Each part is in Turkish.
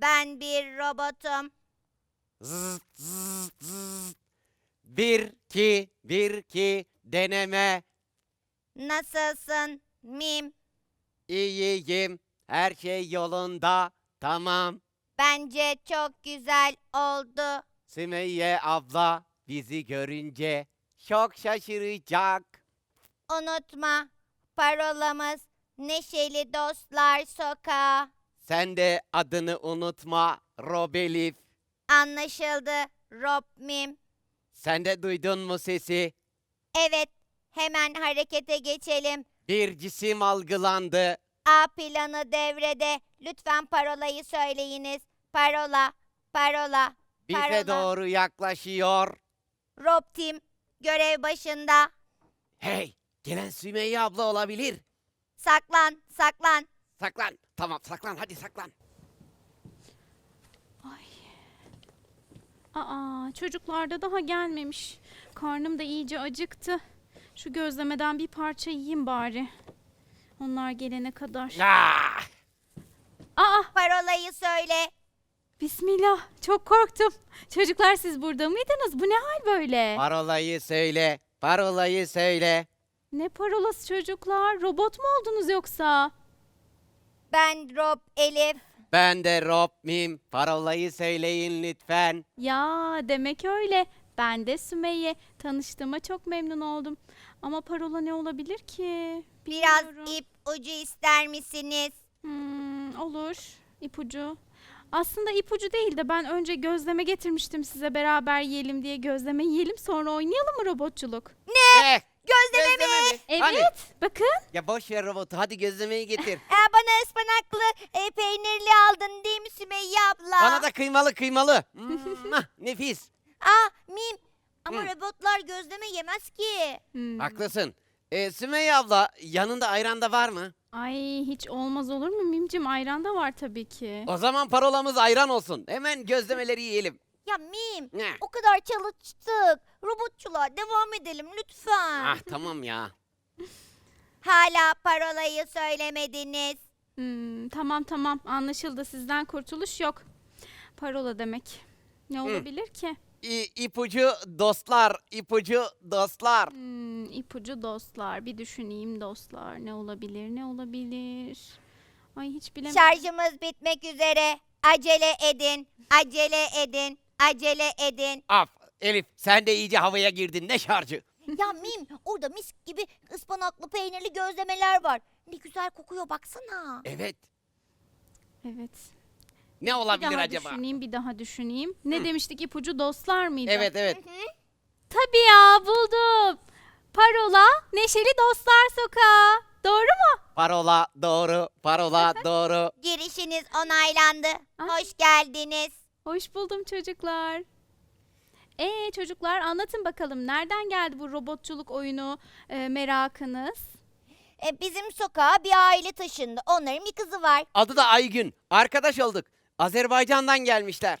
Ben bir robotum. Zıt, zıt, zıt. Bir, iki, bir, iki, deneme. Nasılsın? Mim. İyiyim, her şey yolunda, tamam. Bence çok güzel oldu. Sümeyye abla bizi görünce çok şaşıracak. Unutma. Parolamız Neşeli Dostlar Sokağı. Sen de adını unutma Robelif. Anlaşıldı. Rob Mim. Sen de duydun mu sesi? Evet. Hemen harekete geçelim. Bir cisim algılandı. A planı devrede. Lütfen parolayı söyleyiniz. Parola. Parola. Bize Parola. doğru yaklaşıyor. Rob Tim görev başında. Hey, gelen Sümeyye abla olabilir. Saklan, saklan. Saklan. Tamam saklan hadi saklan. Aa, çocuklar da daha gelmemiş. Karnım da iyice acıktı. Şu gözlemeden bir parça yiyeyim bari. Onlar gelene kadar. Ah! Aa, Parolayı söyle. bismillah. Çok korktum. Çocuklar siz burada mıydınız? Bu ne hal böyle? Parolayı söyle. Parolayı söyle. Ne parolası çocuklar? Robot mu oldunuz yoksa? Ben Rob Elif. Ben de Rob Mim. Parolayı söyleyin lütfen. Ya demek öyle. Ben de Sümeyye. Tanıştığıma çok memnun oldum. Ama parola ne olabilir ki? Biraz Bilmiyorum. ip ucu ister misiniz? Hmm, olur. İpucu. Aslında ipucu değil de ben önce gözleme getirmiştim size beraber yiyelim diye gözleme yiyelim sonra oynayalım mı robotçuluk? Ne? Gözleme, mi? Gözleme mi? Evet. Hani? Bakın. Ya boş ver robotu hadi gözlemeyi getir. Ee, bana ıspanaklı e, peynirli aldın değil mi Sümeyye abla? Bana da kıymalı kıymalı. Mwah, Nefis. Aa Mim. Ama Hı. robotlar gözleme yemez ki. Hmm. Haklısın. Ee, Sümeyye abla yanında ayran da var mı? Ay hiç olmaz olur mu Mimcim? Ayran da var tabii ki. O zaman parolamız ayran olsun. Hemen gözlemeleri yiyelim. Ya Mim. Ne? O kadar çalıştık. Robotçuluğa devam edelim lütfen. Ah tamam ya. Hala parolayı söylemediniz. Hmm, tamam tamam anlaşıldı sizden kurtuluş yok. Parola demek. Ne olabilir ki? İ, ipucu dostlar, ipucu dostlar. Hmm, ipucu dostlar. Bir düşüneyim dostlar. Ne olabilir? Ne olabilir? Ay hiç bilemedim. Şarjımız bitmek üzere. Acele edin. Acele edin. Acele edin. Af, Elif sen de iyice havaya girdin. Ne şarjı? ya Mim orada mis gibi ıspanaklı peynirli gözlemeler var. Ne güzel kokuyor baksana. Evet. Evet. Ne Bir olabilir daha acaba? düşüneyim, bir daha düşüneyim. Ne demiştik ipucu dostlar mıydı? Evet evet. Tabii ya buldum. Parola Neşeli Dostlar Sokağı. Doğru mu? Parola doğru, parola doğru. Girişiniz onaylandı. Ay. Hoş geldiniz. Hoş buldum çocuklar. Ee çocuklar anlatın bakalım nereden geldi bu robotçuluk oyunu e, merakınız? E, bizim sokağa bir aile taşındı. Onların bir kızı var. Adı da Aygün. Arkadaş olduk. Azerbaycan'dan gelmişler.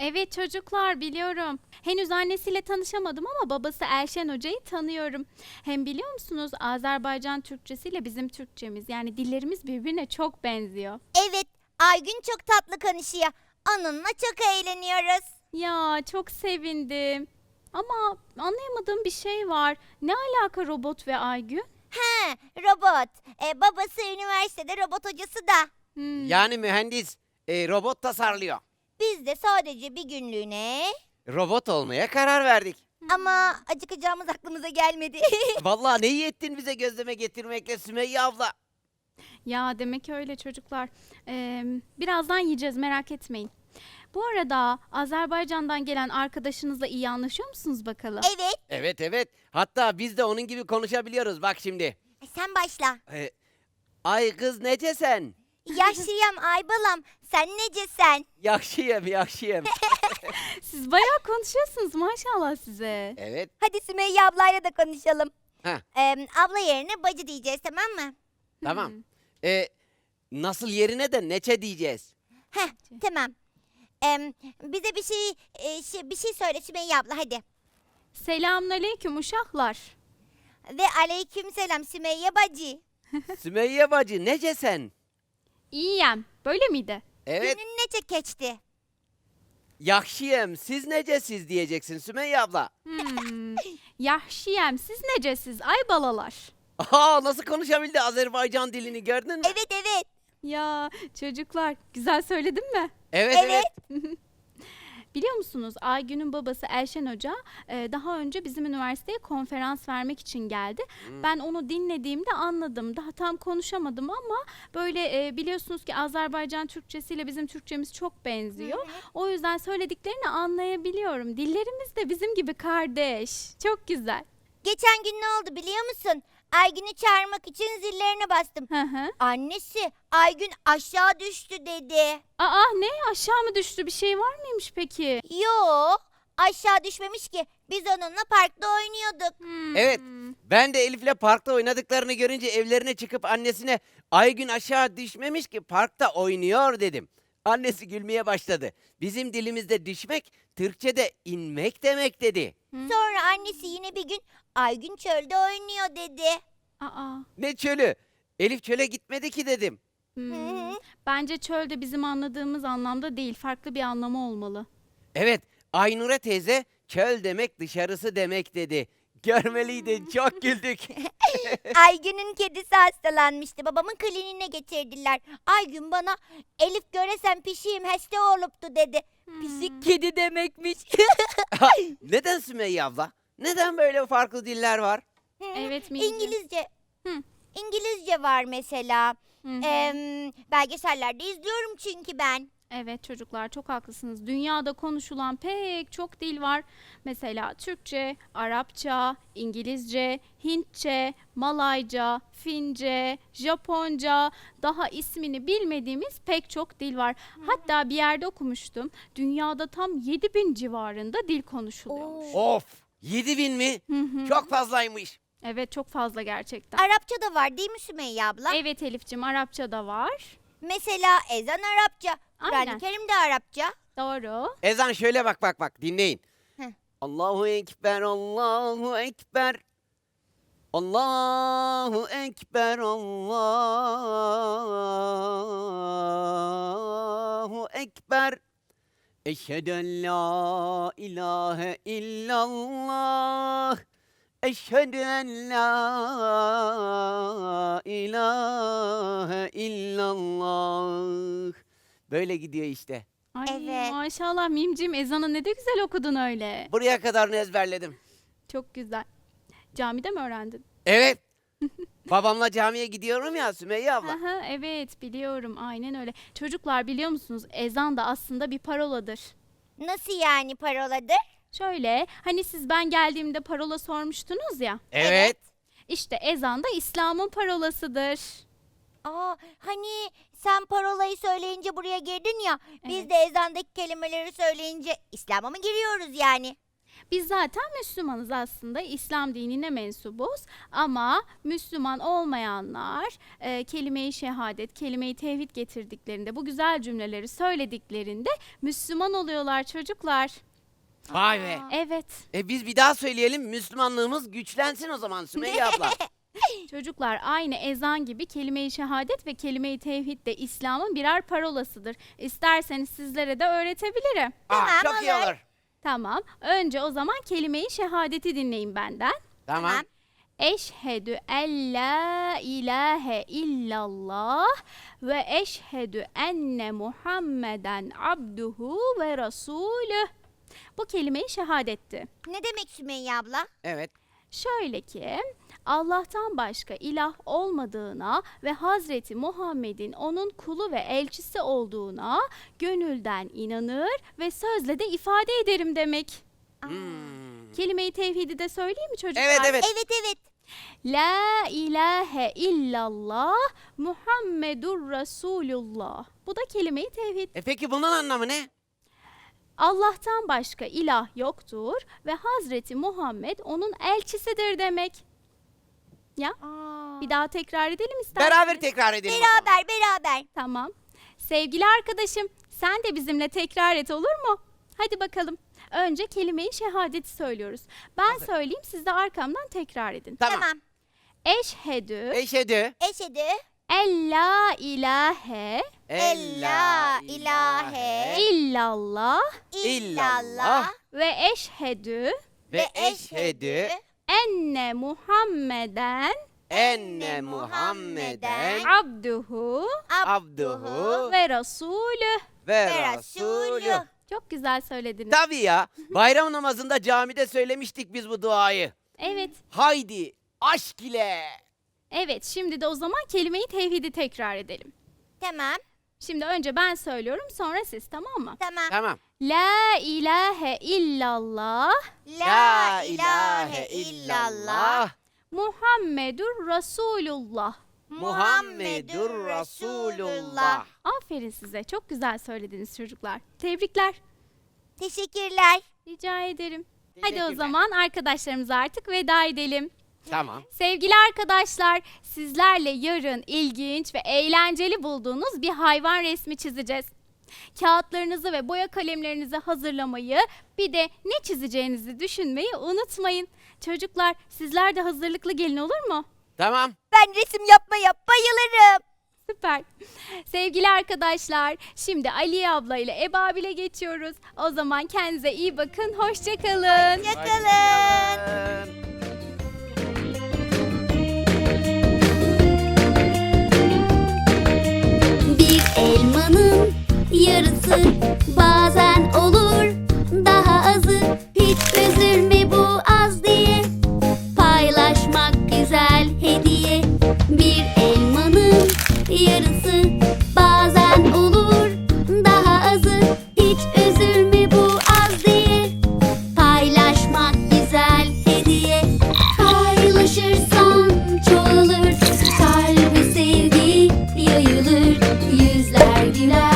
Evet çocuklar biliyorum. Henüz annesiyle tanışamadım ama babası Elşen Hoca'yı tanıyorum. Hem biliyor musunuz Azerbaycan Türkçesiyle bizim Türkçemiz yani dillerimiz birbirine çok benziyor. Evet, Aygün çok tatlı konuşuyor. Onunla çok eğleniyoruz. Ya çok sevindim. Ama anlayamadığım bir şey var. Ne alaka robot ve Aygün? He, robot. E, babası üniversitede robot hocası da. Hmm, Yani mühendis e, robot tasarlıyor. Biz de sadece bir günlüğüne Robot olmaya karar verdik. Ama acıkacağımız aklımıza gelmedi. Vallahi ne iyi ettin bize gözleme getirmekle Sümeyye abla. Ya demek öyle çocuklar. Ee, birazdan yiyeceğiz merak etmeyin. Bu arada Azerbaycan'dan gelen arkadaşınızla iyi anlaşıyor musunuz bakalım? evet. Evet evet. Hatta biz de onun gibi konuşabiliyoruz bak şimdi. Sen başla. Ee, ay kız nece sen? Yaşlıyam Aybalam. Sen nece sen? Yakşıyım yakşıyım. Siz bayağı konuşuyorsunuz maşallah size. evet. Hadi Sümeyye ablayla da konuşalım. Ee, abla yerine bacı diyeceğiz tamam mı? Tamam. Ee, nasıl yerine de neçe diyeceğiz. Heh tamam. Ee, bize bir şey, e, şey bir şey söyle Sümeyye abla hadi. Selamünaleyküm uşaklar. Ve aleyküm selam Sümeyye bacı. Sümeyye bacı nece sen? İyiyem. Böyle miydi? Evet. Günün nece geçti? Yakşıyım. Siz necesiz diyeceksin Sümeyye abla. Hmm. Yahşiyem siz necesiz ay balalar. Aa nasıl konuşabildi Azerbaycan dilini gördün mü? Evet evet. Ya çocuklar güzel söyledim mi? Evet Evet. evet. Biliyor musunuz Aygün'ün babası Elşen Hoca e, daha önce bizim üniversiteye konferans vermek için geldi. Ben onu dinlediğimde anladım. Daha tam konuşamadım ama böyle e, biliyorsunuz ki Azerbaycan Türkçesiyle bizim Türkçemiz çok benziyor. O yüzden söylediklerini anlayabiliyorum. Dillerimiz de bizim gibi kardeş. Çok güzel. Geçen gün ne oldu biliyor musun? Aygün'ü çağırmak için zillerine bastım. Hı hı. Annesi Aygün aşağı düştü dedi. Aa ne aşağı mı düştü bir şey var mıymış peki? Yo aşağı düşmemiş ki. Biz onunla parkta oynuyorduk. Hmm. Evet. Ben de Elif'le parkta oynadıklarını görünce evlerine çıkıp annesine Aygün aşağı düşmemiş ki parkta oynuyor dedim. Annesi gülmeye başladı. Bizim dilimizde düşmek, Türkçe'de inmek demek dedi. Sonra annesi yine bir gün Aygün çölde oynuyor dedi. Aa. Ne çölü? Elif çöle gitmedi ki dedim. hmm. Bence çölde bizim anladığımız anlamda değil, farklı bir anlamı olmalı. Evet, Aynure teyze çöl demek dışarısı demek dedi. Görmeliydin, çok güldük. Aygün'ün kedisi hastalanmıştı. Babamın kliniğine getirdiler. Aygün bana Elif göresen pişiyim hasta oluptu dedi. Pisik kedi demekmiş. Neden Sümeyye abla? Neden böyle farklı diller var? Evet Mihri. İngilizce. Hı. İngilizce var mesela. Hı hı. Em, belgesellerde izliyorum çünkü ben. Evet çocuklar çok haklısınız. Dünyada konuşulan pek çok dil var. Mesela Türkçe, Arapça, İngilizce, Hintçe, Malayca, Fince, Japonca, daha ismini bilmediğimiz pek çok dil var. Hatta bir yerde okumuştum. Dünyada tam 7000 civarında dil konuşuluyormuş. Of! 7000 mi? Hı hı. Çok fazlaymış. Evet çok fazla gerçekten. Arapça da var değil mi Sümeyye abla? Evet Elif'cim Arapça da var. Mesela ezan Arapça. Aynen. Kur'an-ı Kerim de Arapça. Doğru. Ezan şöyle bak bak bak dinleyin. Heh. Allahu Ekber, Allahu Ekber. Allahu Ekber, Allahu Ekber. Eşhedü en la ilahe illallah. Eşhedü en la ilahe illallah. Böyle gidiyor işte. Ay Evet. maşallah Mimcim ezanı ne de güzel okudun öyle. Buraya kadarını ezberledim. Çok güzel. Camide mi öğrendin? Evet. Babamla camiye gidiyorum ya Sümeyye abla. Aha, evet biliyorum aynen öyle. Çocuklar biliyor musunuz ezan da aslında bir paroladır. Nasıl yani paroladır? Şöyle hani siz ben geldiğimde parola sormuştunuz ya. Evet. İşte ezan da İslam'ın parolasıdır. Aa, hani sen parolayı söyleyince buraya girdin ya. Biz Evet. de ezandaki kelimeleri söyleyince İslam'a mı giriyoruz yani? Biz zaten Müslümanız aslında İslam dinine mensubuz ama Müslüman olmayanlar e, kelime-i şehadet, kelime-i tevhid getirdiklerinde bu güzel cümleleri söylediklerinde Müslüman oluyorlar çocuklar. Vay be. Evet. E biz bir daha söyleyelim Müslümanlığımız güçlensin o zaman Sümeyye abla. Çocuklar aynı ezan gibi kelime-i şehadet ve kelime-i tevhid de İslam'ın birer parolasıdır. İsterseniz sizlere de öğretebilirim. Aa, Tamam, çok iyi olur. olur. Tamam. Önce o zaman kelime-i şehadeti dinleyin benden. Tamam. Tamam. Eşhedü en la ilahe illallah ve eşhedü enne Muhammeden abduhu ve rasulüh. Bu kelimeyi şehadetti. Ne demek Sümeyye abla? Evet. Şöyle ki Allah'tan başka ilah olmadığına ve Hazreti Muhammed'in onun kulu ve elçisi olduğuna gönülden inanır ve sözle de ifade ederim demek. Hmm. Kelimeyi tevhidi de söyleyeyim mi çocuklar? Evet evet. Evet evet. La ilahe illallah Muhammedur Resulullah. Bu da kelime-i tevhid. E peki bunun anlamı ne? Allah'tan başka ilah yoktur ve Hazreti Muhammed onun elçisidir demek. Ya Aa. bir daha tekrar edelim isterseniz. Beraber tekrar edelim. o zaman. Beraber beraber. Tamam. Sevgili arkadaşım sen de bizimle tekrar et olur mu? Hadi bakalım. Önce kelimeyi şehadeti söylüyoruz. Ben söyleyeyim siz de arkamdan tekrar edin. Tamam. Tamam. Eşhedü Eşhedü. Eşhedü en la ilahe en la ilahe illallah illallah ve eşhedü ve eşhedü enne Muhammeden enne Muhammeden abduhu abduhu ve rasulü. ve. Resulü. Çok güzel söylediniz. Tabii ya. Bayram namazında camide söylemiştik biz bu duayı. Evet. Haydi aşk ile. Evet, şimdi de o zaman kelimeyi tevhidi tekrar edelim. Tamam Şimdi önce ben söylüyorum, sonra siz tamam mı? tamam. Tamam. La ilahe illallah La ilahe illallah Muhammedur Resulullah. Muhammedur Resulullah. Aferin size. Çok güzel söylediniz çocuklar. Tebrikler. Teşekkürler. Rica ederim. Hadi o Teşekkürler. zaman arkadaşlarımıza artık veda edelim. Tamam. Sevgili arkadaşlar, sizlerle yarın ilginç ve eğlenceli bulduğunuz bir hayvan resmi çizeceğiz. Kağıtlarınızı ve boya kalemlerinizi hazırlamayı, bir de ne çizeceğinizi düşünmeyi unutmayın. Çocuklar, sizler de hazırlıklı gelin olur mu? Tamam. Ben resim yapmaya bayılırım. Süper. Sevgili arkadaşlar, şimdi Aliye abla ile Ebabil'e geçiyoruz. O zaman kendinize iyi bakın, hoşçakalın. Yakalın. Bir elmanın yarısı bazen olur daha azı hiç üzülme bu az diye. Paylaşmak güzel hediye bir elmanın yarısı bazen olur daha azı hiç üzülme bu az diye. Paylaşmak güzel hediye paylaşırsan çoğalır. Kalbi sevgi yayılır yüzler güler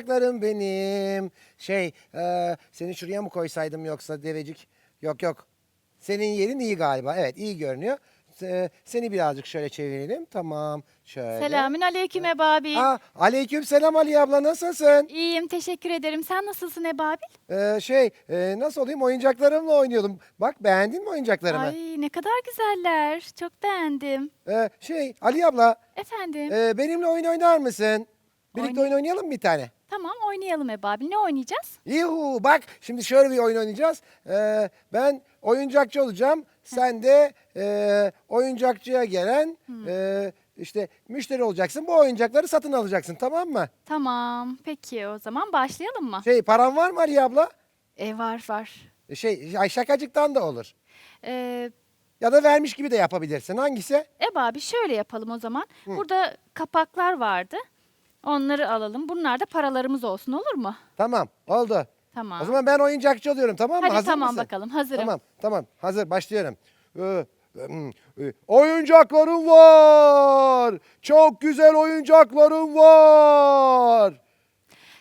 Canım oyuncaklarım benim. Şey, e, seni şuraya mı koysaydım yoksa devecik? Yok yok. Senin yerin iyi galiba. Evet, iyi görünüyor. E, seni birazcık şöyle çevirelim. Tamam. Şöyle. Selamün aleyküm Ebabil. Aa, aleyküm selam Ali abla nasılsın? İyiyim teşekkür ederim. Sen nasılsın Ebabil? Ee, şey e, nasıl olayım oyuncaklarımla oynuyordum. Bak beğendin mi oyuncaklarımı? Ay ne kadar güzeller. Çok beğendim. Ee, şey Ali abla Efendim? e, benimle oyun oynar mısın? Birlikte oyun oynayalım mı bir tane? Tamam oynayalım Ebabil. Ne oynayacağız? Yuhu bak şimdi şöyle bir oyun oynayacağız. Ee, ben oyuncakçı olacağım. Sen de e, oyuncakçıya gelen e, işte müşteri olacaksın. Bu oyuncakları satın alacaksın tamam mı? Tamam. Peki o zaman başlayalım mı? Şey paran var mı Ali abla? E var var. Şey ay, şakacıktan da olur. Ee, Ya da vermiş gibi de yapabilirsin. Hangisi? Ebabil şöyle yapalım o zaman. Burada kapaklar vardı. Onları alalım. Bunlar da paralarımız olsun olur mu? Tamam oldu. Tamam. O zaman ben oyuncakçı oluyorum tamam mı? Hadi Hazır tamam mısın? bakalım. Hazırım. Tamam tamam hazır başlıyorum. Ee, hmm, e, oyuncaklarım var. Çok güzel oyuncaklarım var.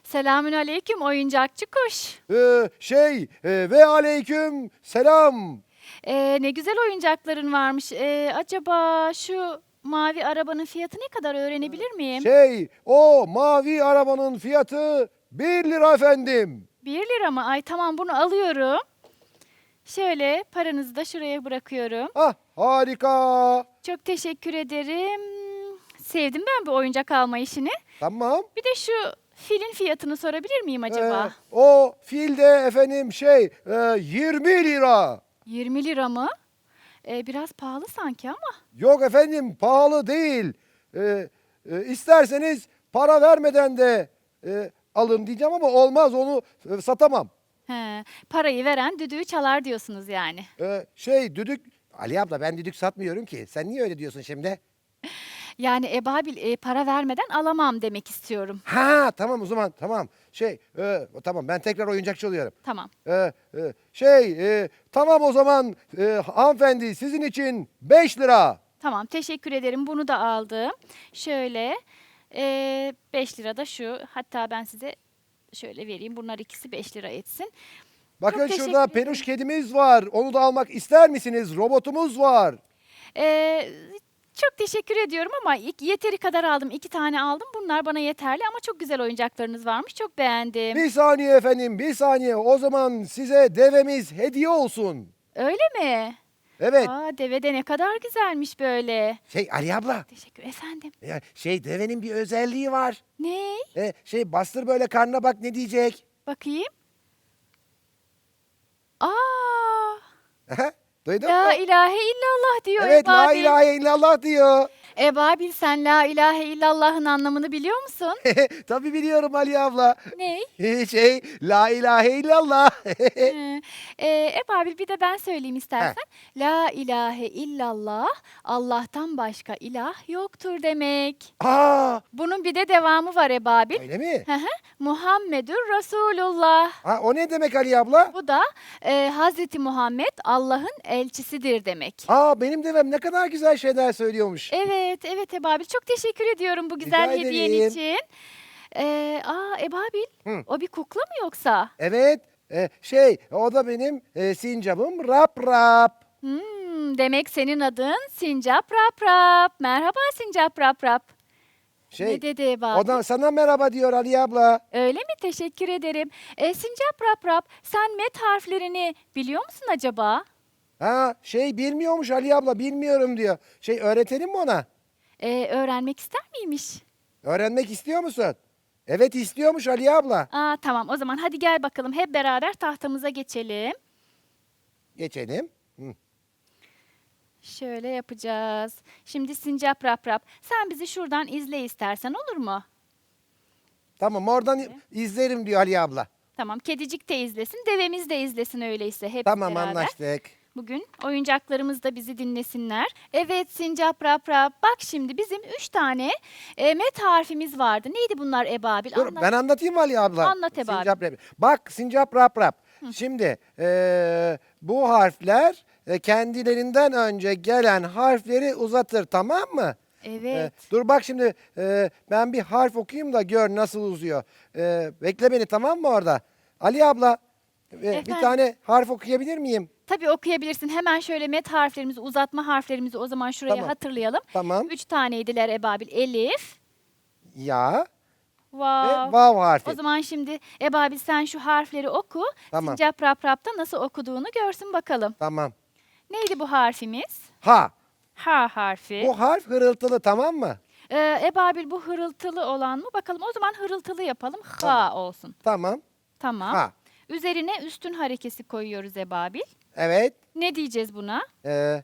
Selamün aleyküm oyuncakçı kuş. Ee, şey e, ve aleyküm selam. Ee, ne güzel oyuncakların varmış. Ee, acaba şu mavi arabanın fiyatı ne kadar öğrenebilir miyim? Şey o mavi arabanın fiyatı 1 lira efendim. Bir lira mı? Ay tamam bunu alıyorum. Şöyle paranızı da şuraya bırakıyorum. Ah harika. Çok teşekkür ederim. Sevdim ben bu oyuncak alma işini. Tamam. Bir de şu filin fiyatını sorabilir miyim acaba? Ee, o fil de efendim şey e, 20 lira. 20 lira mı? Ee, biraz pahalı sanki ama. Yok efendim pahalı değil. Ee, e, isterseniz para vermeden de e, alın diyeceğim ama olmaz onu e, satamam. He, parayı veren düdüğü çalar diyorsunuz yani. Ee, şey düdük Ali abla ben düdük satmıyorum ki. Sen niye öyle diyorsun şimdi? Yani Ebabil e, para vermeden alamam demek istiyorum. Ha tamam o zaman tamam. Şey e, tamam ben tekrar oyuncakçı oluyorum. Tamam. Ee, e, şey e, tamam o zaman e, hanımefendi sizin için 5 lira. Tamam teşekkür ederim. Bunu da aldım. Şöyle 5 lira da şu. Hatta ben size şöyle vereyim. Bunlar ikisi 5 lira etsin. Bakın teşekkür şurada ederim. peluş kedimiz var. Onu da almak ister misiniz? Robotumuz var. Ee, çok teşekkür ediyorum ama yeteri kadar aldım. İki tane aldım. Bunlar bana yeterli ama çok güzel oyuncaklarınız varmış. Çok beğendim. Bir saniye efendim, bir saniye. O zaman size devemiz hediye olsun. Öyle mi? Evet. Aa, deve de ne kadar güzelmiş böyle. Şey Ali abla, Teşekkür efendim. ya şey devenin bir özelliği var. Ne? E, şey bastır böyle karnına bak ne diyecek. Bakayım. Aa, Duydun la mu? ilahe illallah diyor Evet, la Ebabil. ilahe illallah diyor. Ebabil sen la ilahe illallah'ın anlamını biliyor musun? Tabii biliyorum Ali abla. ne? E, şey, la ilahe illallah. Ee, e, Ebabil bir de ben söyleyeyim istersen. La ilahe illallah Allah'tan başka ilah yoktur demek. Aa, Bunun bir de devamı var Ebabil. öyle mi? Hı hı. Muhammedur Resulullah. Ha, o ne demek Ali abla? Bu da e, Hazreti Muhammed Allah'ın elçisidir demek. Aa, benim devem ne kadar güzel şeyler söylüyormuş. Evet, evet Ebabil. Çok teşekkür ediyorum bu güzel Rica hediyen ederim. için. Ee, aa Ebabil, Hı. o bir kukla mı yoksa? Evet, e, şey, o da benim e, sincabım Rap Rap. Hmm, demek senin adın Sincap Rap Rap. Merhaba Sincap Rap Rap. Şey, ne dedi Ebabil? o da sana merhaba diyor Ali abla. Öyle mi? Teşekkür ederim. Ee, Sincap Rap Rap, sen met harflerini biliyor musun acaba? Ha, şey bilmiyormuş Ali abla, bilmiyorum diyor. Şey öğretelim mi ona? Ee, öğrenmek ister miymiş? Öğrenmek istiyor musun? Evet istiyormuş Ali abla. Aa, tamam o zaman hadi gel bakalım hep beraber tahtamıza geçelim. Geçelim. Hı. Şöyle yapacağız. Şimdi Sincap Rap Rap, sen bizi şuradan izle istersen olur mu? Tamam oradan izlerim diyor Ali abla. Tamam, kedicik de izlesin, devemiz de izlesin öyleyse hep Tamam beraber. anlaştık. Bugün oyuncaklarımız da bizi dinlesinler. Evet Sincap Rap Rap, bak şimdi bizim üç tane e, met harfimiz vardı. Neydi bunlar Ebabil? Dur Anlat. ben anlatayım mı Ali abla? Anlat Ebe abi. Sincap rap. Bak sincap rap rap. Şimdi eee, bu harfler e, kendilerinden önce gelen harfleri uzatır tamam mı? Evet. Ee, dur bak şimdi e, ben bir harf okuyayım da gör nasıl uzuyor. Ee, bekle beni tamam mı orada? Ali abla e, bir Efendim? tane harf okuyabilir miyim? Tabii okuyabilirsin. Hemen şöyle met harflerimizi, uzatma harflerimizi o zaman şuraya Tamam. hatırlayalım. Tamam. Üç taneydiler Ebabil. Elif, Ya vav. ve vav harfi. O zaman şimdi Ebabil sen şu harfleri oku. Tamam. Sincap Rap Rap'ta nasıl okuduğunu görsün bakalım. Tamam. Neydi bu harfimiz? Ha. H harfi. Bu harf hırıltılı tamam mı? Ee, Ebabil bu hırıltılı olan mı? Bakalım o zaman hırıltılı yapalım. Ha Tamam. olsun. Tamam. Tamam. Ha. Üzerine üstün harekesi koyuyoruz Ebabil. Evet. Ne diyeceğiz buna? Ee,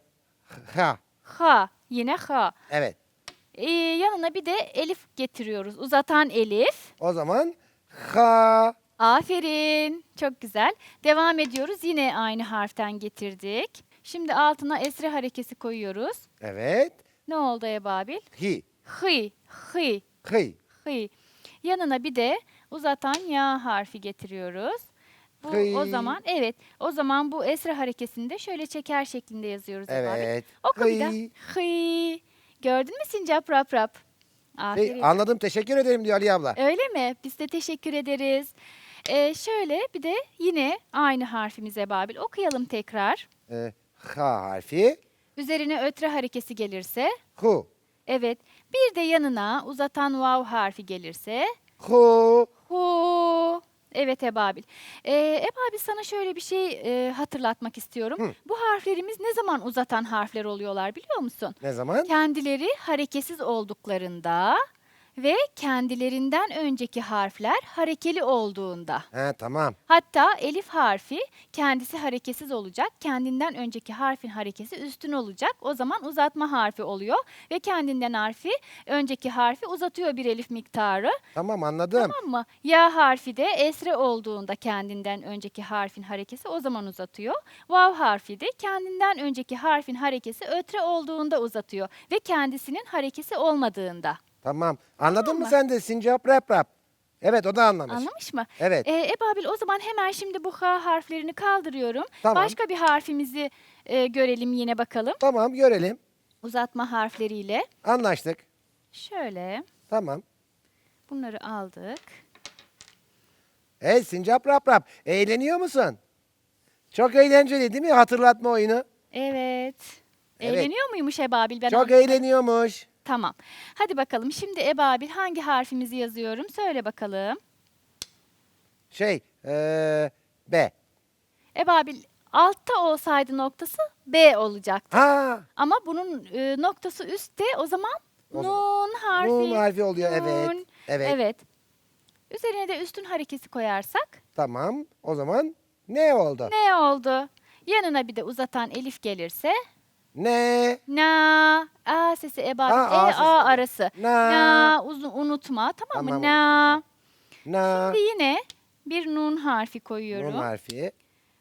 ha. Ha. Yine ha. Evet. Ee, yanına bir de elif getiriyoruz. Uzatan elif. O zaman ha. Aferin. Çok güzel. Devam ediyoruz. Yine aynı harften getirdik. Şimdi altına esre harekesi koyuyoruz. Evet. Ne oldu Ebabil? Hi. Hıy. Hıy. Hıy. Hıy. Yanına bir de uzatan ya harfi getiriyoruz. Bu o Hıy. zaman evet o zaman bu esre harekesini de şöyle çeker şeklinde yazıyoruz Ebabil. Evet. Oku bir daha. Hıy. Gördün mü sincap rap rap? Aferin. Hey, anladım. Teşekkür ederim diyor Ali abla. Öyle mi? Biz de teşekkür ederiz. Ee, şöyle bir de yine aynı harfimize Babil okuyalım tekrar. Ee, ha harfi. Üzerine ötre harekesi gelirse, Hu. evet. Bir de yanına uzatan vav harfi gelirse, Hu. hu. Evet Ebabil. Ee, Ebabil sana şöyle bir şey e, hatırlatmak istiyorum. Hı. Bu harflerimiz ne zaman uzatan harfler oluyorlar biliyor musun? Ne zaman? Kendileri hareketsiz olduklarında ve kendilerinden önceki harfler harekeli olduğunda. Ha tamam. Hatta elif harfi kendisi hareketsiz olacak. Kendinden önceki harfin harekesi üstün olacak. O zaman uzatma harfi oluyor ve kendinden harfi önceki harfi uzatıyor bir elif miktarı. Tamam anladım. Tamam mı? Ya harfi de esre olduğunda kendinden önceki harfin harekesi o zaman uzatıyor. Vav harfi de kendinden önceki harfin harekesi ötre olduğunda uzatıyor ve kendisinin harekesi olmadığında. Tamam. Anladın Tamam mı mı? sen de sincap rap rap? Evet o da anlamış. Anlamış mı? Evet. Ee, Ebabil o zaman hemen şimdi bu ha harflerini kaldırıyorum. Tamam. Başka bir harfimizi e, görelim yine bakalım. Tamam görelim. Uzatma harfleriyle. Anlaştık. Şöyle Tamam. bunları aldık. Hey sincap rap rap. Eğleniyor musun? Çok eğlenceli değil mi hatırlatma oyunu? Evet. Evet. Eğleniyor muymuş Ebabil? Ben Çok anlamadım. eğleniyormuş. Tamam. Hadi bakalım şimdi Ebabil hangi harfimizi yazıyorum? Söyle bakalım. Şey, eee B. Ebabil altta olsaydı noktası B olacaktı. Ha, Ama bunun e, noktası üstte o zaman O nun harfi. nun harfi oluyor, evet, Nun. evet. Evet. Üzerine de üstün harekesi koyarsak tamam. O zaman ne oldu? ne oldu? Yanına bir de uzatan elif gelirse Ne? na a sesi ebabil Ha, a e sesi. a arası. Na. Na uzun unutma tamam, Tamam, mı? Na. Na. Şimdi yine bir nun harfi koyuyorum. Nun harfi.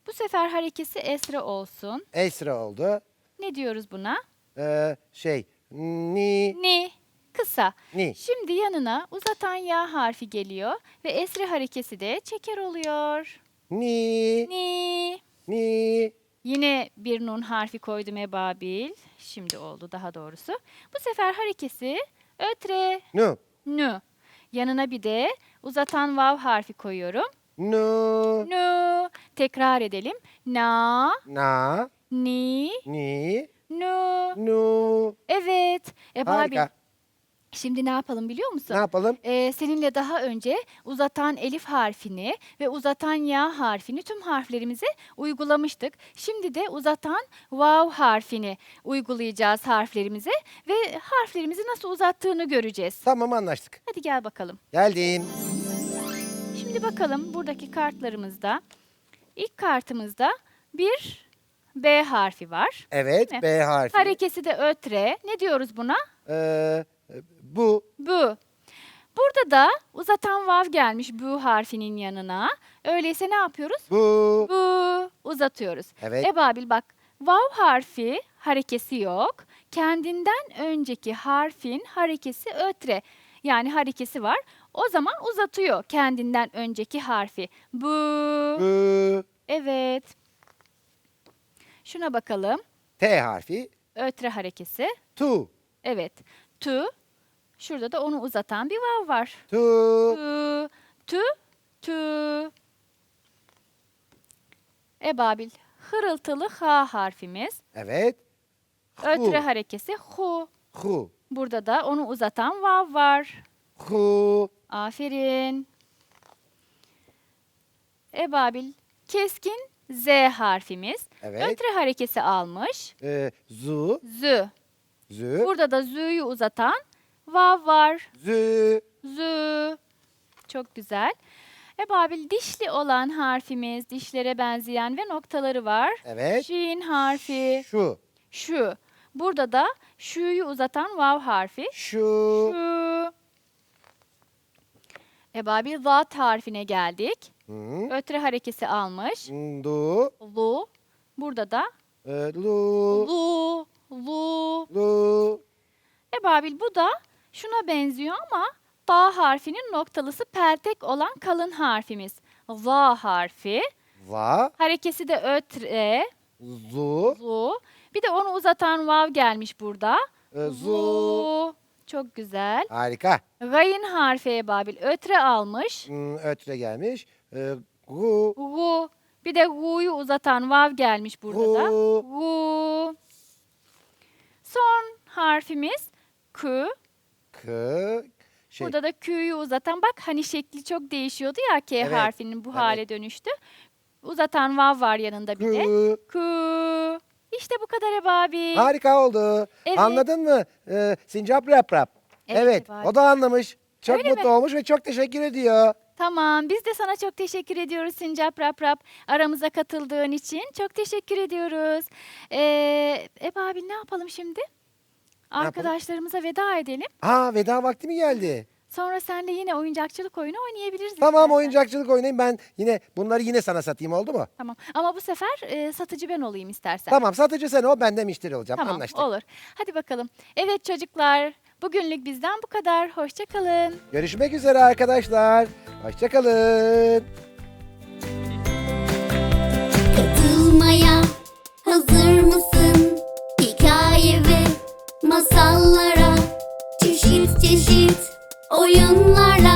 Bu sefer harekesi esre olsun. Esra oldu. Ne diyoruz buna? Eee şey, ni, Ni. Kısa. ni. Şimdi yanına uzatan ya harfi geliyor ve esre harekesi de çeker oluyor. Ni, Ni. ni. Yine bir nun harfi koydum ebabil. Şimdi oldu daha doğrusu. Bu sefer harekesi ötre. Nu, Nü. Yanına bir de uzatan vav harfi koyuyorum. nu, Nü. Tekrar edelim. Na, na, ni, ni, nü. nu. Evet. Ebabil. Harika. Şimdi ne yapalım biliyor musun? Ne yapalım? Ee, seninle daha önce uzatan elif harfini ve uzatan ya harfini tüm harflerimize uygulamıştık. Şimdi de uzatan vav harfini uygulayacağız harflerimize ve harflerimizi nasıl uzattığını göreceğiz. Tamam anlaştık. Hadi gel bakalım. Geldim. Şimdi bakalım buradaki kartlarımızda ilk kartımızda bir B harfi var. Evet, mi? B harfi. Harekesi de ötre. Ne diyoruz buna? Eee, bu, Bu. Burada da uzatan vav gelmiş bu harfinin yanına. Öyleyse ne yapıyoruz? bu. Bu uzatıyoruz. Evet. Ebabil bak vav harfi harekesi yok. Kendinden önceki harfin harekesi ötre. Yani harekesi var. O zaman uzatıyor kendinden önceki harfi. Bu. Bu. Evet. Şuna bakalım. T harfi. Ötre harekesi. Tu. Evet. Tu. Şurada da onu uzatan bir vav var. Tu. Tu, tu, tu. Ebabil. Hırıltılı ha harfimiz. Evet. Ötre Hu. harekesi hu. Hu. Burada da onu uzatan vav var. Hu. Aferin. Ebabil. Keskin z harfimiz. Evet. Ötre harekesi almış. Eee, zu. Zü. Zü. Burada da zü'yü uzatan vav var. Zü. Zü. Çok güzel. Ebabil dişli olan harfimiz, dişlere benzeyen ve noktaları var. Evet. Şin harfi, Şu. şu. Burada da şu'yu uzatan vav harfi. Şu. Şu. Ebabil zat harfine geldik. Hı. Ötre harekesi almış. Du. Lu. Burada da e, Lu. lu, lu. Lu. Ebabil bu da şuna benziyor ama ba harfinin noktalısı peltek olan kalın harfimiz. Va harfi. Va. Harekesi de ötre, Zu. zu. Bir de onu uzatan vav gelmiş burada. Zu. Zu. Çok güzel. Harika. Gayin harfi ebabil ötre almış. Hmm, ötre gelmiş. E, Gu. Gu. Bir de gu'yu uzatan vav gelmiş burada da. Gu. Gu. Son harfimiz kü. Kı. Şey, Burada da Q'yu uzatan bak hani şekli çok değişiyordu ya K Evet, harfinin bu evet. hale dönüştü. Uzatan vav var yanında bir de. Kı. Kü. İşte bu kadar ebabi. Harika oldu. Evet. Anladın mı? Ee, sincap rap rap. Evet, Evet, o da anlamış. Çok Öyle mutlu mi? olmuş ve çok teşekkür ediyor. Tamam biz de sana çok teşekkür ediyoruz Sincap Rap Rap. Aramıza katıldığın için çok teşekkür ediyoruz. Ee, ebabi ne yapalım şimdi? Yapalım? Arkadaşlarımıza veda edelim. Aa veda vakti mi geldi? Sonra senle yine oyuncakçılık oyunu oynayabiliriz. Tamam istersen. oyuncakçılık oynayayım ben yine bunları yine sana satayım oldu mu? Tamam ama bu sefer e, satıcı ben olayım istersen. Tamam satıcı sen ol ben de müşteri olacağım Tamam anlaştık. olur. Hadi bakalım. Evet çocuklar bugünlük bizden bu kadar. Hoşça kalın. Görüşmek üzere arkadaşlar. Hoşçakalın. Katılmaya hazır mısın? Hikaye ve masallara Çeşit çeşit oyunlarla